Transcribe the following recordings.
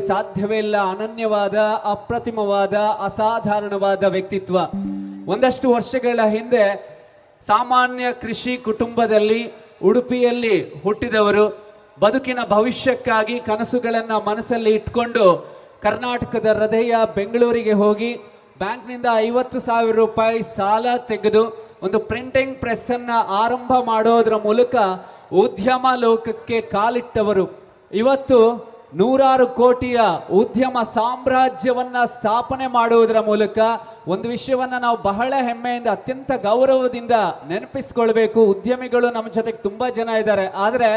ಸಾಧ್ಯವೇ ಇಲ್ಲ ಅನನ್ಯವಾದ, ಅಪ್ರತಿಮವಾದ, ಅಸಾಧಾರಣವಾದ ವ್ಯಕ್ತಿತ್ವ. ಒಂದಷ್ಟು ವರ್ಷಗಳ ಹಿಂದೆ ಸಾಮಾನ್ಯ ಕೃಷಿ ಕುಟುಂಬದಲ್ಲಿ, ಉಡುಪಿಯಲ್ಲಿ ಹುಟ್ಟಿದವರು ಬದುಕಿನ ಭವಿಷ್ಯಕ್ಕಾಗಿ ಕನಸುಗಳನ್ನು ಮನಸ್ಸಲ್ಲಿ ಇಟ್ಕೊಂಡು ಕರ್ನಾಟಕದ ಹೃದಯ ಬೆಂಗಳೂರಿಗೆ ಹೋಗಿ ಬ್ಯಾಂಕ್ನಿಂದ ಐವತ್ತು ಸಾವಿರ ರೂಪಾಯಿ ಸಾಲ ತೆಗೆದು ಒಂದು ಪ್ರಿಂಟಿಂಗ್ ಪ್ರೆಸ್ಸನ್ನು ಆರಂಭ ಮಾಡೋದ್ರ ಮೂಲಕ ಉದ್ಯಮ ಲೋಕಕ್ಕೆ ಕಾಲಿಟ್ಟವರು. ಇವತ್ತು ನೂರಾರು ಕೋಟಿಯ ಉದ್ಯಮ ಸಾಮ್ರಾಜ್ಯವನ್ನ ಸ್ಥಾಪನೆ ಮಾಡುವುದರ ಮೂಲಕ ಒಂದು ವಿಷಯವನ್ನ ನಾವು ಬಹಳ ಹೆಮ್ಮೆಯಿಂದ, ಅತ್ಯಂತ ಗೌರವದಿಂದ ನೆನಪಿಸ್ಕೊಳ್ಬೇಕು. ಉದ್ಯಮಿಗಳು ನಮ್ಮ ಜೊತೆಗೆ ತುಂಬಾ ಜನ ಇದ್ದಾರೆ. ಆದರೆ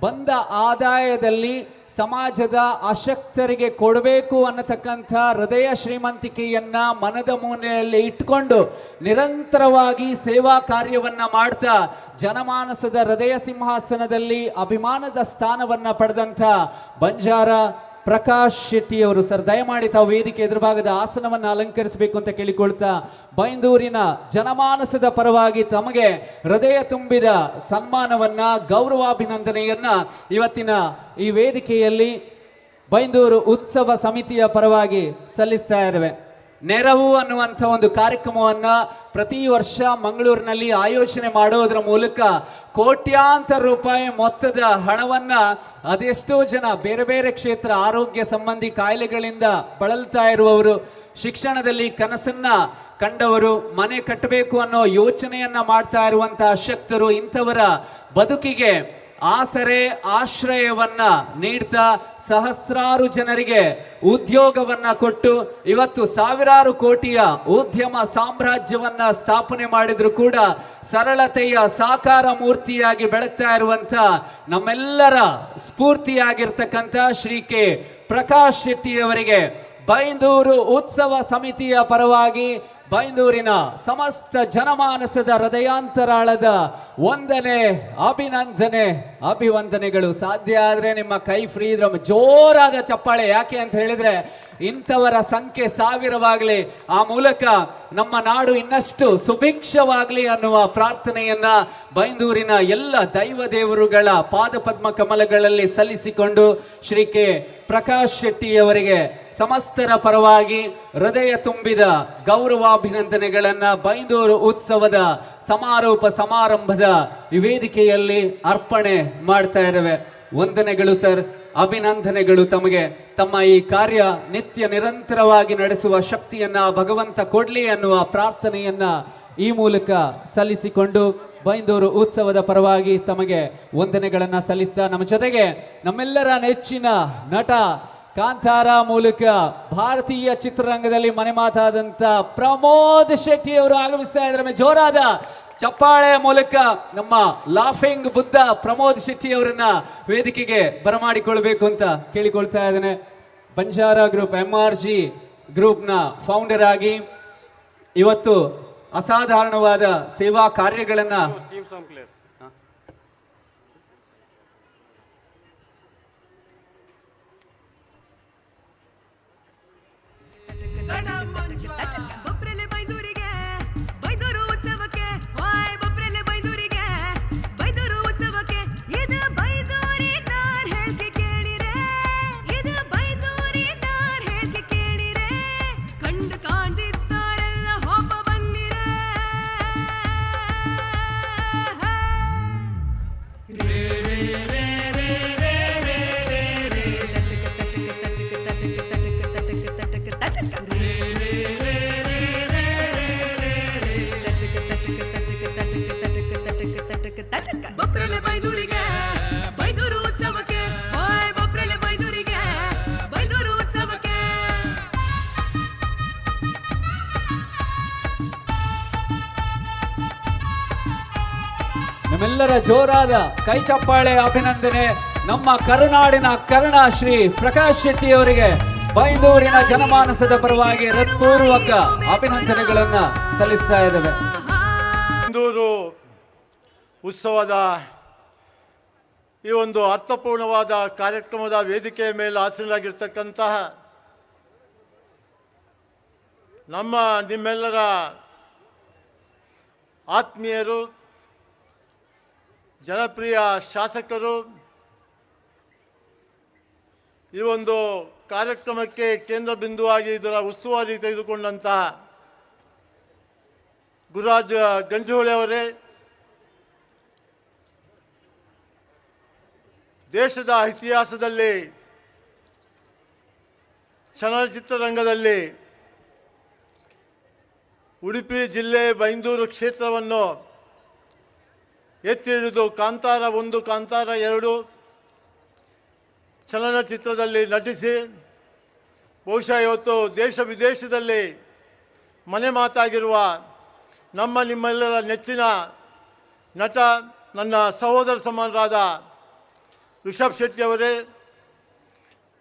ಬಂದ ಆದಾಯದಲ್ಲಿ ಸಮಾಜದ ಅಶಕ್ತರಿಗೆ ಕೊಡಬೇಕು ಅನ್ನತಕ್ಕಂಥ ಹೃದಯ ಶ್ರೀಮಂತಿಕೆಯನ್ನ ಮನದ ಮೂಲೆಯಲ್ಲಿ ಇಟ್ಕೊಂಡು ನಿರಂತರವಾಗಿ ಸೇವಾ ಕಾರ್ಯವನ್ನ ಮಾಡ್ತಾ ಜನಮಾನಸದ ಹೃದಯ ಸಿಂಹಾಸನದಲ್ಲಿ ಅಭಿಮಾನದ ಸ್ಥಾನವನ್ನ ಪಡೆದಂಥ ಬಂಜಾರ ಪ್ರಕಾಶ್ ಶೆಟ್ಟಿ ಅವರು ಸರ್, ದಯಮಾಡಿ ತಾವು ವೇದಿಕೆ ಎದುರುಭಾಗದ ಆಸನವನ್ನು ಅಲಂಕರಿಸಬೇಕು ಅಂತ ಕೇಳಿಕೊಳ್ತಾ, ಬೈಂದೂರಿನ ಜನಮಾನಸದ ಪರವಾಗಿ ತಮಗೆ ಹೃದಯ ತುಂಬಿದ ಸನ್ಮಾನವನ್ನ, ಗೌರವಾಭಿನಂದನೆಯನ್ನ ಇವತ್ತಿನ ಈ ವೇದಿಕೆಯಲ್ಲಿ ಬೈಂದೂರು ಉತ್ಸವ ಸಮಿತಿಯ ಪರವಾಗಿ ಸಲ್ಲಿಸ್ತಾ ಇರುವೆ ನೆರವು ಅನ್ನುವಂಥ ಒಂದು ಕಾರ್ಯಕ್ರಮವನ್ನು ಪ್ರತಿ ವರ್ಷ ಮಂಗಳೂರಿನಲ್ಲಿ ಆಯೋಜನೆ ಮಾಡೋದರ ಮೂಲಕ ಕೋಟ್ಯಾಂತರ ರೂಪಾಯಿ ಮೊತ್ತದ ಹಣವನ್ನು ಅದೆಷ್ಟೋ ಜನ ಬೇರೆ ಬೇರೆ ಕ್ಷೇತ್ರ ಆರೋಗ್ಯ ಸಂಬಂಧಿ ಕಾಯಿಲೆಗಳಿಂದ ಬಳಲ್ತಾ ಇರುವವರು, ಶಿಕ್ಷಣದಲ್ಲಿ ಕನಸನ್ನ ಕಂಡವರು, ಮನೆ ಕಟ್ಟಬೇಕು ಅನ್ನೋ ಯೋಚನೆಯನ್ನು ಮಾಡ್ತಾ ಇರುವಂತಹ ಶಕ್ತರು ಇಂಥವರ ಬದುಕಿಗೆ ಆಸರೆ ಆಶ್ರಯವನ್ನ ನೀಡ್ತಾ ಸಹಸ್ರಾರು ಜನರಿಗೆ ಉದ್ಯೋಗವನ್ನ ಕೊಟ್ಟು ಇವತ್ತು ಸಾವಿರಾರು ಕೋಟಿಯ ಉದ್ಯಮ ಸಾಮ್ರಾಜ್ಯವನ್ನ ಸ್ಥಾಪನೆ ಮಾಡಿದ್ರು ಕೂಡ ಸರಳತೆಯ ಸಾಕಾರ ಮೂರ್ತಿಯಾಗಿ ಬೆಳಗ್ತಾ ಇರುವಂತ ನಮ್ಮೆಲ್ಲರ ಸ್ಫೂರ್ತಿಯಾಗಿರ್ತಕ್ಕಂಥ ಶ್ರೀ ಕೆ ಪ್ರಕಾಶ್ ಶೆಟ್ಟಿಯವರಿಗೆ ಬೈಂದೂರು ಉತ್ಸವ ಸಮಿತಿಯ ಪರವಾಗಿ ಬೈಂದೂರಿನ ಸಮಸ್ತ ಜನಮಾನಸದ ಹೃದಯಾಂತರಾಳದ ವಂದನೆ, ಅಭಿನಂದನೆ, ಅಭಿವಂದನೆಗಳು. ಸಾಧ್ಯ ಆದರೆ ನಿಮ್ಮ ಕೈ ಫ್ರೀ ಇದ್ರೆ ಜೋರಾದ ಚಪ್ಪಾಳೆ. ಯಾಕೆ ಅಂತ ಹೇಳಿದ್ರೆ, ಇಂಥವರ ಸಂಖ್ಯೆ ಸಾವಿರವಾಗಲಿ, ಆ ಮೂಲಕ ನಮ್ಮ ನಾಡು ಇನ್ನಷ್ಟು ಸುಭಿಕ್ಷವಾಗಲಿ ಅನ್ನುವ ಪ್ರಾರ್ಥನೆಯನ್ನ ಬೈಂದೂರಿನ ಎಲ್ಲ ದೈವ ದೇವರುಗಳ ಪಾದಪದ್ಮ ಕಮಲಗಳಲ್ಲಿ ಸಲ್ಲಿಸಿಕೊಂಡು ಶ್ರೀ ಕೆ. ಪ್ರಕಾಶ್ ಶೆಟ್ಟಿಯವರಿಗೆ ಸಮಸ್ತರ ಪರವಾಗಿ ಹೃದಯ ತುಂಬಿದ ಗೌರವಾಭಿನಂದನೆಗಳನ್ನ ಬೈಂದೂರು ಉತ್ಸವದ ಸಮಾರೋಪ ಸಮಾರಂಭದ ಈ ವೇದಿಕೆಯಲ್ಲಿ ಅರ್ಪಣೆ ಮಾಡ್ತಾ ಇರುವೆ ವಂದನೆಗಳು ಸರ್. ಅಭಿನಂದನೆಗಳು ತಮಗೆ. ತಮ್ಮ ಈ ಕಾರ್ಯ ನಿತ್ಯ ನಿರಂತರವಾಗಿ ನಡೆಸುವ ಶಕ್ತಿಯನ್ನ, ಭಗವಂತ ಕೊಡ್ಲಿ ಅನ್ನುವ ಪ್ರಾರ್ಥನೆಯನ್ನ ಈ ಮೂಲಕ ಸಲ್ಲಿಸಿಕೊಂಡು ಬೈಂದೂರು ಉತ್ಸವದ ಪರವಾಗಿ ತಮಗೆ ವಂದನೆಗಳನ್ನು ಸಲ್ಲಿಸ್ತಾ ನಮ್ಮ ಜೊತೆಗೆ ನಮ್ಮೆಲ್ಲರ ನೆಚ್ಚಿನ ನಟ ಕಾಂತಾರ ಮೂಲಕ ಭಾರತೀಯ ಚಿತ್ರರಂಗದಲ್ಲಿ ಮನೆ ಮಾತಾದಂತ ಪ್ರಮೋದ್ ಶೆಟ್ಟಿ ಅವರು ಆಗಮಿಸ್ತಾ ಇದ್ದಾರೆ. ಜೋರಾದ ಚಪ್ಪಾಳೆ ಮೂಲಕ ನಮ್ಮ ಲಾಫಿಂಗ್ ಬುದ್ಧ ಪ್ರಮೋದ್ ಶೆಟ್ಟಿ ಅವರನ್ನ ವೇದಿಕೆಗೆ ಬರಮಾಡಿಕೊಳ್ಬೇಕು ಅಂತ ಕೇಳಿಕೊಳ್ತಾ ಇದ್ದೇನೆ. Banjara group M R G ಗ್ರೂಪ್ನ ಫೌಂಡರ್ ಆಗಿ ಇವತ್ತು ಅಸಾಧಾರಣವಾದ ಸೇವಾ ಕಾರ್ಯಗಳನ್ನ Gonna munch ಜೋರಾದ ಕೈ ಚಪ್ಪಾಳೆ ಅಭಿನಂದನೆ. ನಮ್ಮ ಕರುನಾಡಿನ ಕರ್ಣ ಶ್ರೀ ಪ್ರಕಾಶ್ ಶೆಟ್ಟಿ ಅವರಿಗೆ ಬೈಂದೂರಿನ ಜನಮಾನಸದ ಪರವಾಗಿ ಹೃತ್ಪೂರ್ವಕ ಅಭಿನಂದನೆಗಳನ್ನ ಸಲ್ಲಿಸ್ತಾ ಇದ್ದೇವೆ. ಬೈಂದೂರು ಉತ್ಸವದ ಈ ಒಂದು ಅರ್ಥಪೂರ್ಣವಾದ ಕಾರ್ಯಕ್ರಮದ ವೇದಿಕೆಯ ಮೇಲೆ ಆಸೀನಾಗಿರ್ತಕ್ಕಂತಹ ನಮ್ಮ ನಿಮ್ಮೆಲ್ಲರ ಆತ್ಮೀಯರು ಜನಪ್ರಿಯ ಶಾಸಕರು, ಈ ಒಂದು ಕಾರ್ಯಕ್ರಮಕ್ಕೆ ಕೇಂದ್ರ ಬಿಂದುವಾಗಿ ಇದರ ಉಸ್ತುವಾರಿ ತೆಗೆದುಕೊಂಡಂತಹ ಗುರುರಾಜ್ ಗಂಜೋಳಿ ಅವರೇ, ದೇಶದ ಇತಿಹಾಸದಲ್ಲಿ, ಚಲನಚಿತ್ರರಂಗದಲ್ಲಿ ಉಡುಪಿ ಜಿಲ್ಲೆ ಬೈಂದೂರು ಕ್ಷೇತ್ರವನ್ನು ಎತ್ತಿ ಹಿಡಿದು ಕಾಂತಾರ ಒಂದು, ಕಾಂತಾರ ಎರಡು ಚಲನಚಿತ್ರದಲ್ಲಿ ನಟಿಸಿ, ಬಹುಶಃ ಇವತ್ತು ದೇಶ ವಿದೇಶದಲ್ಲಿ ಮನೆ ಮಾತಾಗಿರುವ ನಮ್ಮ ನಿಮ್ಮೆಲ್ಲರ ನೆಚ್ಚಿನ ನಟ, ನನ್ನ ಸಹೋದರ ಸಮಾನರಾದ ರಿಷಬ್ ಶೆಟ್ಟಿ ಅವರೇ,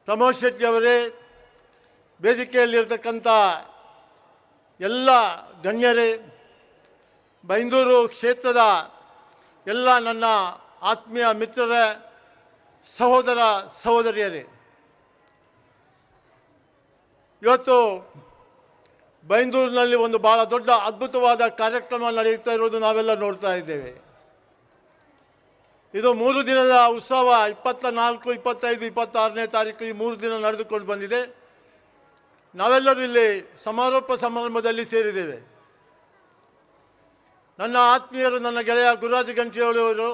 ಪ್ರಮೋದ್ ಶೆಟ್ಟಿ ಅವರೇ, ವೇದಿಕೆಯಲ್ಲಿರ್ತಕ್ಕಂಥ ಎಲ್ಲ ಗಣ್ಯರೇ, ಬೈಂದೂರು ಕ್ಷೇತ್ರದ ಎಲ್ಲ ನನ್ನ ಆತ್ಮೀಯ ಮಿತ್ರರೇ, ಸಹೋದರ ಸಹೋದರಿಯರೇ. ಇವತ್ತು ಬೈಂದೂರಿನಲ್ಲಿ ಒಂದು ಭಾಳ ದೊಡ್ಡ ಅದ್ಭುತವಾದ ಕಾರ್ಯಕ್ರಮ ನಡೆಯುತ್ತಾ ಇರೋದು ನಾವೆಲ್ಲ ನೋಡ್ತಾ ಇದ್ದೇವೆ. ಇದು ಮೂರು ದಿನದ ಉತ್ಸವ ಇಪ್ಪತ್ತ ನಾಲ್ಕು ಇಪ್ಪತ್ತೈದು, ಇಪ್ಪತ್ತಾರನೇ ತಾರೀಕು ಈ ಮೂರು ದಿನ ನಡೆದುಕೊಂಡು ಬಂದಿದೆ. ನಾವೆಲ್ಲರೂ ಇಲ್ಲಿ ಸಮಾರೋಪ ಸಮಾರಂಭದಲ್ಲಿ ಸೇರಿದ್ದೇವೆ. ನನ್ನ ಆತ್ಮೀಯರು, ನನ್ನ ಗೆಳೆಯ ಗುರುರಾಜ ಗಂಟಿಯವರು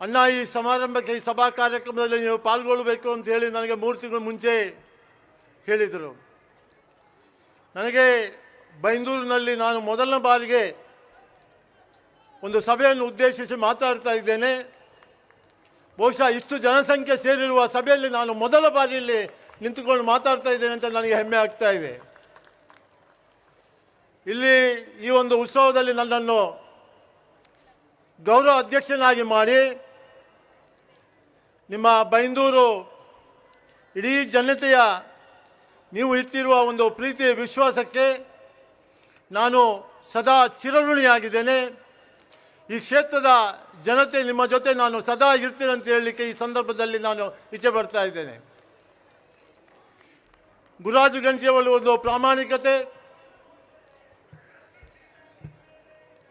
ಅಣ್ಣ, ಈ ಸಮಾರಂಭಕ್ಕೆ, ಈ ಸಭಾ ಕಾರ್ಯಕ್ರಮದಲ್ಲಿ ನೀವು ಪಾಲ್ಗೊಳ್ಳಬೇಕು ಅಂತ ಹೇಳಿ ನನಗೆ ಮೂರು ತಿಂಗಳು ಮುಂಚೆ ಹೇಳಿದರು. ನನಗೆ ಬೈಂದೂರಿನಲ್ಲಿ ನಾನು ಮೊದಲನೇ ಬಾರಿಗೆ ಒಂದು ಸಭೆಯನ್ನು ಉದ್ದೇಶಿಸಿ ಮಾತಾಡ್ತಾ ಇದ್ದೇನೆ. ಬಹುಶಃ ಇಷ್ಟು ಜನಸಂಖ್ಯೆ ಸೇರಿರುವ ಸಭೆಯಲ್ಲಿ ನಾನು ಮೊದಲ ಬಾರಿಯಲ್ಲಿ ನಿಂತುಕೊಂಡು ಮಾತಾಡ್ತಾ ಇದ್ದೇನೆ ಅಂತ ನನಗೆ ಹೆಮ್ಮೆ ಆಗ್ತಾ ಇದೆ. ಇಲ್ಲಿ ಈ ಒಂದು ಉತ್ಸವದಲ್ಲಿ ನನ್ನನ್ನು ಗೌರವ ಅಧ್ಯಕ್ಷನಾಗಿ ಮಾಡಿ ನಿಮ್ಮ ಬೈಂದೂರು ಇಡೀ ಜನತೆಯ ನೀವು ಇಟ್ಟಿರುವ ಒಂದು ಪ್ರೀತಿ ವಿಶ್ವಾಸಕ್ಕೆ ನಾನು ಸದಾ ಚಿರಋಣಿಯಾಗಿದ್ದೇನೆ. ಈ ಕ್ಷೇತ್ರದ ಜನತೆ ನಿಮ್ಮ ಜೊತೆ ನಾನು ಸದಾ ಇರ್ತೀನಿ ಅಂತ ಹೇಳಲಿಕ್ಕೆ ಈ ಸಂದರ್ಭದಲ್ಲಿ ನಾನು ಇಚ್ಛೆ ಪಡ್ತಾ ಇದ್ದೇನೆ. ಗುರುರಾಜು ಗಂಟಿಯವಳು ಒಂದು ಪ್ರಾಮಾಣಿಕತೆ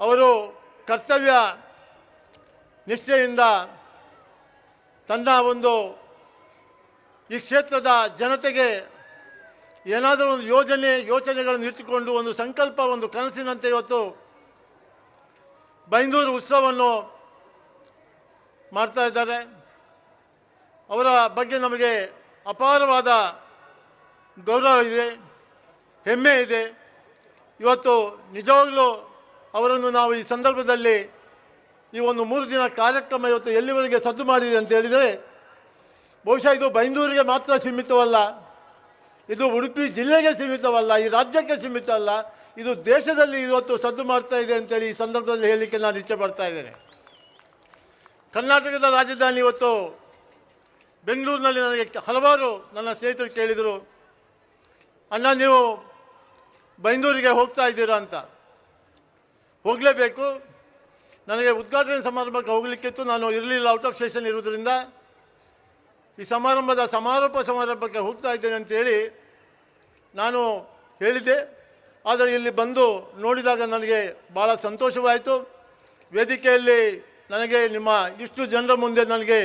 ಅವರು ಕರ್ತವ್ಯ ನಿಷ್ಠೆಯಿಂದ ತನ್ನ ಒಂದು ಈ ಕ್ಷೇತ್ರದ ಜನತೆಗೆ ಏನಾದರೂ ಒಂದು ಯೋಜನೆ, ಯೋಚನೆಗಳನ್ನು ಇಟ್ಟುಕೊಂಡು ಒಂದು ಸಂಕಲ್ಪ, ಒಂದು ಕನಸಿನಂತೆ ಇವತ್ತು ಬೈಂದೂರು ಉತ್ಸವವನ್ನು ಮಾಡ್ತಾ ಇದ್ದಾರೆ. ಅವರ ಬಗ್ಗೆ ನಮಗೆ ಅಪಾರವಾದ ಗೌರವ ಇದೆ, ಹೆಮ್ಮೆ ಇದೆ. ಇವತ್ತು ನಿಜವಾಗ್ಲೂ ಅವರನ್ನು ನಾವು ಈ ಸಂದರ್ಭದಲ್ಲಿ ಈ ಒಂದು ಮೂರು ದಿನ ಕಾರ್ಯಕ್ರಮ ಇವತ್ತು ಎಲ್ಲಿವರೆಗೆ ಸದ್ದು ಮಾಡಿದೆ ಅಂತ ಹೇಳಿದರೆ, ಬಹುಶಃ ಇದು ಬೈಂದೂರಿಗೆ ಮಾತ್ರ ಸೀಮಿತವಲ್ಲ, ಇದು ಉಡುಪಿ ಜಿಲ್ಲೆಗೆ ಸೀಮಿತವಲ್ಲ, ಈ ರಾಜ್ಯಕ್ಕೆ ಸೀಮಿತ ಅಲ್ಲ ಇದು ದೇಶದಲ್ಲಿ ಇವತ್ತು ಸದ್ದು ಮಾಡ್ತಾ ಇದೆ ಅಂತೇಳಿ ಈ ಸಂದರ್ಭದಲ್ಲಿ ಹೇಳಲಿಕ್ಕೆ ನಾನು ಇಚ್ಛೆ ಪಡ್ತಾ ಇದ್ದೇನೆ. ಕರ್ನಾಟಕದ ರಾಜಧಾನಿ ಇವತ್ತು ಬೆಂಗಳೂರಿನಲ್ಲಿ ನನಗೆ ಹಲವಾರು ನನ್ನ ಸ್ನೇಹಿತರು ಕೇಳಿದರು, ಅಣ್ಣ, ನೀವು ಬೈಂದೂರಿಗೆ ಹೋಗ್ತಾ ಇದ್ದೀರಾ? ಅಂತ. ಹೋಗಲೇಬೇಕು. ನನಗೆ ಉದ್ಘಾಟನೆ ಸಮಾರಂಭಕ್ಕೆ ಹೋಗಲಿಕ್ಕಿತ್ತು ನಾನು ಇರಲಿಲ್ಲ ಔಟ್ ಆಫ್ ಸ್ಟೇಷನ್ ಇರೋದ್ರಿಂದ ಈ ಸಮಾರಂಭದ ಸಮಾರೋಪ ಸಮಾರಂಭಕ್ಕೆ ಹೋಗ್ತಾ ಇದ್ದೇನೆ ಅಂತೇಳಿ ನಾನು ಹೇಳಿದ್ದೆ. ಆದರೆ ಇಲ್ಲಿ ಬಂದು ನೋಡಿದಾಗ ನನಗೆ ಭಾಳ ಸಂತೋಷವಾಯಿತು. ವೇದಿಕೆಯಲ್ಲಿ ನನಗೆ ನಿಮ್ಮ ಇಷ್ಟು ಜನರ ಮುಂದೆ ನನಗೆ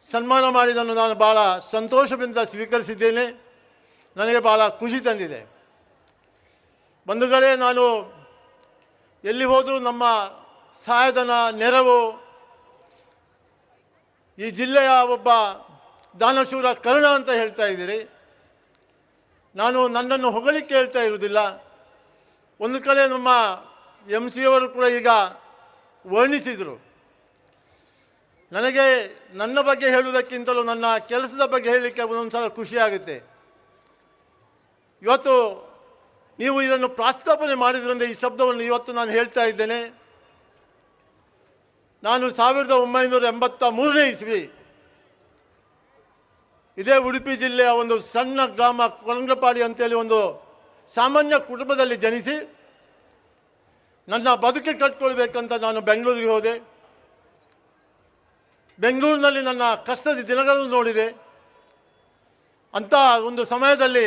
ಸನ್ಮಾನ ಮಾಡಿದ್ದನ್ನು ನಾನು ಭಾಳ ಸಂತೋಷದಿಂದ ಸ್ವೀಕರಿಸಿದ್ದೇನೆ. ನನಗೆ ಭಾಳ ಖುಷಿ ತಂದಿದೆ. ಬಂಧುಗಳೇ, ನಾನು ಎಲ್ಲಿ ಹೋದರೂ ನಮ್ಮ ಸಹಾಯಧನ ನೆರವು ಈ ಜಿಲ್ಲೆಯ ಒಬ್ಬ ದಾನಶೂರ ಕರ್ಣ ಅಂತ ಹೇಳ್ತಾ ಇದ್ದೀರಿ. ನಾನು ನನ್ನನ್ನು ಹೊಗಳಿಕೆ ಹೇಳ್ತಾ ಇರುವುದಿಲ್ಲ. ಒಂದು ಕಡೆ ನಮ್ಮ ಎಂ ಸಿ ಅವರು ಕೂಡ ಈಗ ವರ್ಣಿಸಿದರು. ನನಗೆ ನನ್ನ ಬಗ್ಗೆ ಹೇಳುವುದಕ್ಕಿಂತಲೂ ನನ್ನ ಕೆಲಸದ ಬಗ್ಗೆ ಹೇಳಲಿಕ್ಕೆ ಒಂದೊಂದು ಸಲ ಖುಷಿಯಾಗುತ್ತೆ ಇವತ್ತು ನೀವು ಇದನ್ನು ಪ್ರಾಸ್ತಾಪನೆ ಮಾಡಿದ್ರಿಂದ ಈ ಶಬ್ದವನ್ನು ಇವತ್ತು ನಾನು ಹೇಳ್ತಾ ಇದ್ದೇನೆ. ನಾನು ಸಾವಿರದ ಒಂಬೈನೂರ ಎಂಬತ್ತ ಮೂರನೇ ಇಸ್ವಿ ಇದೇ ಉಡುಪಿ ಜಿಲ್ಲೆಯ ಒಂದು ಸಣ್ಣ ಗ್ರಾಮ ಕೊರಂಗ್ರಪಾಡಿ ಅಂತೇಳಿ ಒಂದು ಸಾಮಾನ್ಯ ಕುಟುಂಬದಲ್ಲಿ ಜನಿಸಿ ನನ್ನ ಬದುಕಿ ಕಟ್ಕೊಳ್ಬೇಕಂತ ನಾನು ಬೆಂಗಳೂರಿಗೆ ಹೋದೆ. ಬೆಂಗಳೂರಿನಲ್ಲಿ ನನ್ನ ಕಷ್ಟದ ದಿನಗಳನ್ನು ನೋಡಿದೆ. ಅಂಥ ಒಂದು ಸಮಯದಲ್ಲಿ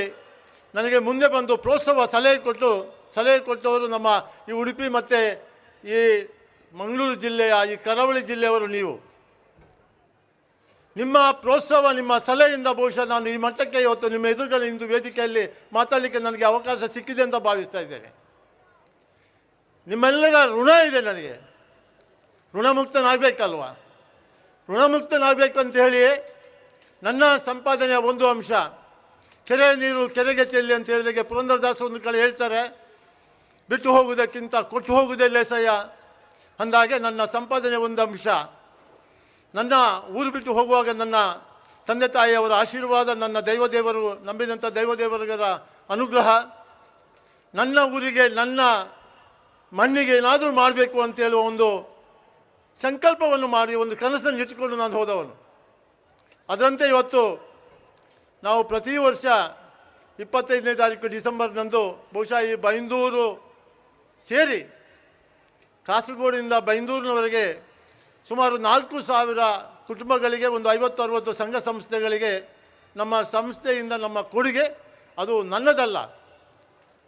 ನನಗೆ ಮುಂದೆ ಬಂದು ಪ್ರೋತ್ಸಾಹ ಸಲಹೆ ಕೊಟ್ಟು, ಸಲಹೆ ಕೊಟ್ಟವರು ನಮ್ಮ ಈ ಉಡುಪಿ ಮತ್ತು ಈ ಮಂಗಳೂರು ಜಿಲ್ಲೆಯ, ಈ ಕರಾವಳಿ ಜಿಲ್ಲೆಯವರು ನೀವು. ನಿಮ್ಮ ಪ್ರೋತ್ಸಾಹ ನಿಮ್ಮ ಸಲಹೆಯಿಂದ ಬಹುಶಃ ನಾನು ಈ ಮಟ್ಟಕ್ಕೆ ಇವತ್ತು ನಿಮ್ಮ ಎದುರುಗಡೆ ಇಂದು ವೇದಿಕೆಯಲ್ಲಿ ಮಾತಾಡಲಿಕ್ಕೆ ನನಗೆ ಅವಕಾಶ ಸಿಕ್ಕಿದೆ ಅಂತ ಭಾವಿಸ್ತಾ ಇದ್ದೇನೆ. ನಿಮ್ಮೆಲ್ಲರ ಋಣ ಇದೆ ನನಗೆ. ಋಣಮುಕ್ತನಾಗಬೇಕಲ್ವ? ಋಣಮುಕ್ತನಾಗಬೇಕು ಅಂತ ಹೇಳಿ ನನ್ನ ಸಂಪಾದನೆಯ ಒಂದು ಅಂಶ. ಕೆರೆ ನೀರು ಕೆರೆಗೆ ಚೆಲ್ಲಿ ಅಂತ ಹೇಳಿದಾಗೆ ಪುರಂದರದಾಸರು ಒಂದು ಕಡೆ ಹೇಳ್ತಾರೆ, ಬಿಟ್ಟು ಹೋಗುವುದಕ್ಕಿಂತ ಕೊಟ್ಟು ಹೋಗುವುದೇ ಲೇಸಯ್ಯ ಅಂದಾಗೆ ನನ್ನ ಸಂಪಾದನೆ ಒಂದು ಅಂಶ. ನನ್ನ ಊರು ಬಿಟ್ಟು ಹೋಗುವಾಗ ನನ್ನ ತಂದೆ ತಾಯಿಯವರ ಆಶೀರ್ವಾದ, ನನ್ನ ದೈವದೇವರು ನಂಬಿದಂಥ ದೈವದೇವರಿಗರ ಅನುಗ್ರಹ. ನನ್ನ ಊರಿಗೆ, ನನ್ನ ಮಣ್ಣಿಗೆ ಏನಾದರೂ ಮಾಡಬೇಕು ಅಂತ ಹೇಳುವ ಒಂದು ಸಂಕಲ್ಪವನ್ನು ಮಾಡಿ, ಒಂದು ಕನಸನ್ನು ಇಟ್ಟುಕೊಂಡು ನಾನು ಹೋದವನು. ಅದರಂತೆ ಇವತ್ತು ನಾವು ಪ್ರತಿ ವರ್ಷ ಇಪ್ಪತ್ತೈದನೇ ತಾರೀಕು ಡಿಸೆಂಬರ್ನಂದು ಬಹುಶಃ ಈ ಬೈಂದೂರು ಸೇರಿ ಕಾಸರಗೋಡಿನಿಂದ ಬೈಂದೂರಿನವರೆಗೆ ಸುಮಾರು ನಾಲ್ಕು ಸಾವಿರ ಕುಟುಂಬಗಳಿಗೆ, ಒಂದು ಐವತ್ತು, ಅರವತ್ತು ಸಂಘ ಸಂಸ್ಥೆಗಳಿಗೆ ನಮ್ಮ ಸಂಸ್ಥೆಯಿಂದ ನಮ್ಮ ಕೊಡುಗೆ. ಅದು ನನ್ನದಲ್ಲ.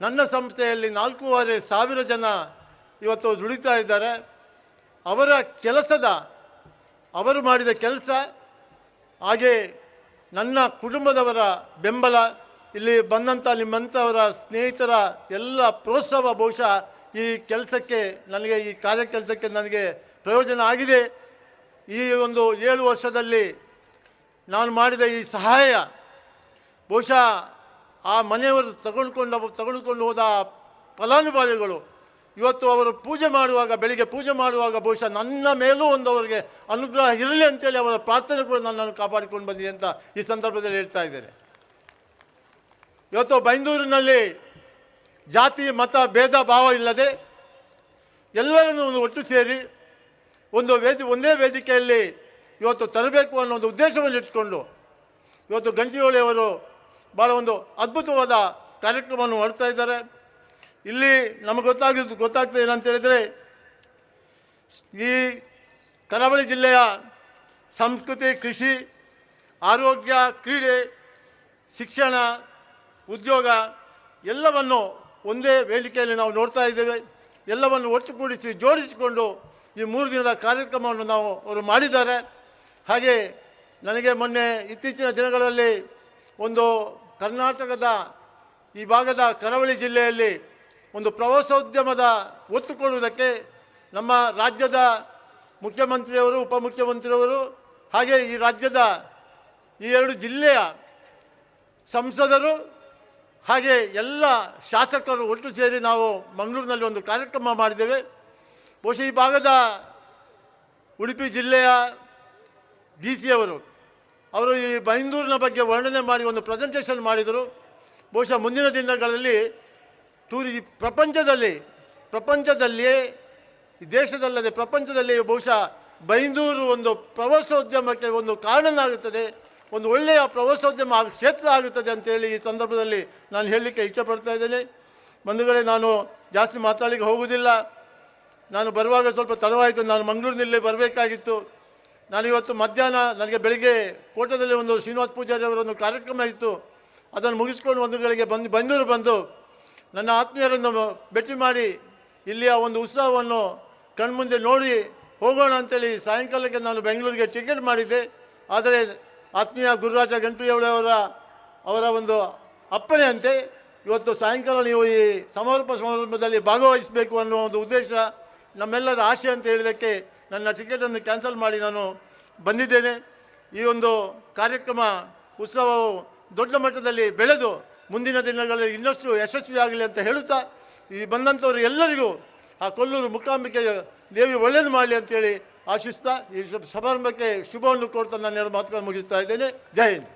ನನ್ನ ಸಂಸ್ಥೆಯಲ್ಲಿ ನಾಲ್ಕೂವರೆ ಸಾವಿರ ಜನ ಇವತ್ತು ದುಡಿತಾ ಇದ್ದಾರೆ. ಅವರ ಕೆಲಸದ, ಅವರು ಮಾಡಿದ ಕೆಲಸ, ಹಾಗೆ ನನ್ನ ಕುಟುಂಬದವರ ಬೆಂಬಲ, ಇಲ್ಲಿ ಬಂದಂಥ ನಿಮ್ಮಂಥವರ ಸ್ನೇಹಿತರ ಎಲ್ಲ ಪ್ರೋತ್ಸಾಹ ಬಹುಶಃ ಈ ಕೆಲಸಕ್ಕೆ ನನಗೆ, ಈ ಕಾರ್ಯ ಕೆಲಸಕ್ಕೆ ನನಗೆ ಪ್ರಯೋಜನ ಆಗಿದೆ. ಈ ಒಂದು ಏಳು ವರ್ಷದಲ್ಲಿ ನಾನು ಮಾಡಿದ ಈ ಸಹಾಯ ಬಹುಶಃ ಆ ಮನೆಯವರು ತಗೊಂಡ್ಕೊಂಡು, ತಗೊಂಡುಕೊಂಡು ಹೋದ ಫಲಾನುಭವಿಗಳು ಇವತ್ತು ಅವರು ಪೂಜೆ ಮಾಡುವಾಗ, ಬೆಳಿಗ್ಗೆ ಪೂಜೆ ಮಾಡುವಾಗ ಬಹುಶಃ ನನ್ನ ಮೇಲೂ ಒಂದು ಅವರಿಗೆ ಅನುಗ್ರಹ ಇರಲಿ ಅಂತೇಳಿ ಅವರ ಪ್ರಾರ್ಥನೆ ಕೂಡ ನನ್ನನ್ನು ಕಾಪಾಡಿಕೊಂಡು ಬಂದಿದೆ ಅಂತ ಈ ಸಂದರ್ಭದಲ್ಲಿ ಹೇಳ್ತಾ ಇದ್ದೇನೆ. ಇವತ್ತು ಬೈಂದೂರಿನಲ್ಲಿ ಜಾತಿ, ಮತ, ಭೇದ, ಭಾವ ಇಲ್ಲದೆ ಎಲ್ಲರನ್ನು ಒಂದು ಒಟ್ಟು ಸೇರಿ ಒಂದು ವೇದಿ, ಒಂದೇ ವೇದಿಕೆಯಲ್ಲಿ ಇವತ್ತು ತರಬೇಕು ಅನ್ನೋ ಒಂದು ಉದ್ದೇಶವನ್ನು ಇಟ್ಕೊಂಡು ಇವತ್ತು ಗಂಟಿಹೊಳಿಯವರು ಭಾಳ ಒಂದು ಅದ್ಭುತವಾದ ಕಾರ್ಯಕ್ರಮವನ್ನು ಮಾಡ್ತಾ ಇದ್ದಾರೆ. ಇಲ್ಲಿ ನಮಗೆ ಗೊತ್ತಾಗಿದ್ದು ಗೊತ್ತಾಗ್ತದೆ ಏನಂತ ಹೇಳಿದರೆ, ಈ ಕರಾವಳಿ ಜಿಲ್ಲೆಯ ಸಂಸ್ಕೃತಿ, ಕೃಷಿ, ಆರೋಗ್ಯ, ಕ್ರೀಡೆ, ಶಿಕ್ಷಣ, ಉದ್ಯೋಗ ಎಲ್ಲವನ್ನು ಒಂದೇ ವೇದಿಕೆಯಲ್ಲಿ ನಾವು ನೋಡ್ತಾ ಇದ್ದೇವೆ. ಎಲ್ಲವನ್ನು ಒಟ್ಟುಗೂಡಿಸಿ ಜೋಡಿಸಿಕೊಂಡು ಈ ಮೂರು ದಿನದ ಕಾರ್ಯಕ್ರಮವನ್ನು ನಾವು ಅವರು ಮಾಡಿದ್ದಾರೆ. ಹಾಗೆ ನನಗೆ ಮೊನ್ನೆ ಇತ್ತೀಚಿನ ದಿನಗಳಲ್ಲಿ ಒಂದು ಕರ್ನಾಟಕದ ಈ ಭಾಗದ ಕರಾವಳಿ ಜಿಲ್ಲೆಯಲ್ಲಿ ಒಂದು ಪ್ರವಾಸೋದ್ಯಮದ ಒತ್ತು ಕೊಡುವುದಕ್ಕೆ ನಮ್ಮ ರಾಜ್ಯದ ಮುಖ್ಯಮಂತ್ರಿಯವರು, ಉಪಮುಖ್ಯಮಂತ್ರಿಯವರು ಹಾಗೆ ಈ ರಾಜ್ಯದ ಈ ಎರಡು ಜಿಲ್ಲೆಯ ಸಂಸದರು ಹಾಗೆ ಎಲ್ಲ ಶಾಸಕರು ಒಟ್ಟು ಸೇರಿ ನಾವು ಮಂಗಳೂರಿನಲ್ಲಿ ಒಂದು ಕಾರ್ಯಕ್ರಮ ಮಾಡಿದ್ದೇವೆ. ಬಹುಶಃ ಈ ಭಾಗದ ಉಡುಪಿ ಜಿಲ್ಲೆಯ ಡಿ ಸಿ ಅವರು ಅವರು ಈ ಬೈಂದೂರಿನ ಬಗ್ಗೆ ವರ್ಣನೆ ಮಾಡಿ ಒಂದು ಪ್ರೆಸೆಂಟೇಷನ್ ಮಾಡಿದರು. ಬಹುಶಃ ಮುಂದಿನ ದಿನಗಳಲ್ಲಿ ಈ ಪ್ರಪಂಚದಲ್ಲಿ, ಪ್ರಪಂಚದಲ್ಲಿಯೇ ದೇಶದಲ್ಲದೆ ಪ್ರಪಂಚದಲ್ಲಿ ಬಹುಶಃ ಬೈಂದೂರು ಒಂದು ಪ್ರವಾಸೋದ್ಯಮಕ್ಕೆ ಒಂದು ಕಾರಣನಾಗುತ್ತದೆ, ಒಂದು ಒಳ್ಳೆಯ ಪ್ರವಾಸೋದ್ಯಮ ಕ್ಷೇತ್ರ ಆಗುತ್ತದೆ ಅಂತೇಳಿ ಈ ಸಂದರ್ಭದಲ್ಲಿ ನಾನು ಹೇಳಲಿಕ್ಕೆ ಇಷ್ಟಪಡ್ತಾ ಇದ್ದೇನೆ. ಬಂಧುಗಳೇ, ನಾನು ಜಾಸ್ತಿ ಮಾತಾಡಲಿಕ್ಕೆ ಹೋಗುವುದಿಲ್ಲ. ನಾನು ಬರುವಾಗ ಸ್ವಲ್ಪ ತಡವಾಯಿತು, ನಾನು ಮಂಗಳೂರಿನಲ್ಲೇ ಬರಬೇಕಾಗಿತ್ತು. ನಾನು ಇವತ್ತು ಮಧ್ಯಾಹ್ನ ನನಗೆ ಬೆಳಿಗ್ಗೆ ಕೋಟದಲ್ಲಿ ಒಂದು ಶ್ರೀನಿವಾಸ ಪೂಜಾರಿ ಅವರ ಒಂದು ಕಾರ್ಯಕ್ರಮ ಇತ್ತು. ಅದನ್ನು ಮುಗಿಸ್ಕೊಂಡು ಒಂದು ಗಳಿಗೆ ಬಂದು ಬಂದೂರು ಬಂದು ನನ್ನ ಆತ್ಮೀಯರನ್ನು ಭೇಟಿ ಮಾಡಿ ಇಲ್ಲಿಯ ಒಂದು ಉತ್ಸವವನ್ನು ಕಣ್ಮುಂದೆ ನೋಡಿ ಹೋಗೋಣ ಅಂತೇಳಿ ಸಾಯಂಕಾಲಕ್ಕೆ ನಾನು ಬೆಂಗಳೂರಿಗೆ ಟಿಕೆಟ್ ಮಾಡಿದ್ದೆ. ಆದರೆ ಆತ್ಮೀಯ ಗುರುರಾಜ ಗಂಟುಯವರ ಅವರ ಒಂದು ಅಪ್ಪಣೆಯಂತೆ ಇವತ್ತು ಸಾಯಂಕಾಲ ನೀವು ಈ ಸಮಾರೋಪ ಸಮಾರಂಭದಲ್ಲಿ ಭಾಗವಹಿಸಬೇಕು ಅನ್ನೋ ಒಂದು ಉದ್ದೇಶ ನಮ್ಮೆಲ್ಲರ ಆಶೆ ಅಂತ ಹೇಳಿದ್ದಕ್ಕೆ ನನ್ನ ಟಿಕೆಟನ್ನು ಕ್ಯಾನ್ಸಲ್ ಮಾಡಿ ನಾನು ಬಂದಿದ್ದೇನೆ. ಈ ಒಂದು ಕಾರ್ಯಕ್ರಮ, ಉತ್ಸವವು ದೊಡ್ಡ ಮಟ್ಟದಲ್ಲಿ ಬೆಳೆದು ಮುಂದಿನ ದಿನಗಳಲ್ಲಿ ಇನ್ನಷ್ಟು ಯಶಸ್ವಿಯಾಗಲಿ ಅಂತ ಹೇಳುತ್ತಾ, ಈ ಬಂದಂಥವರು ಎಲ್ಲರಿಗೂ ಆ ಕೊಲ್ಲೂರು ಮುಕಾಂಬಿಕೆ ದೇವಿ ಒಳ್ಳೇದು ಮಾಡಲಿ ಅಂತೇಳಿ ಆಶಿಸ್ತಾ, ಈ ಸಮಾರಂಭಕ್ಕೆ ಶುಭವನ್ನು ಕೋರ್ತಾ ನಾನು ಎರಡು ಮಾತುಗಳನ್ನು ಮುಗಿಸ್ತಾ ಇದ್ದೇನೆ. ಜೈ ಹಿಂದ್.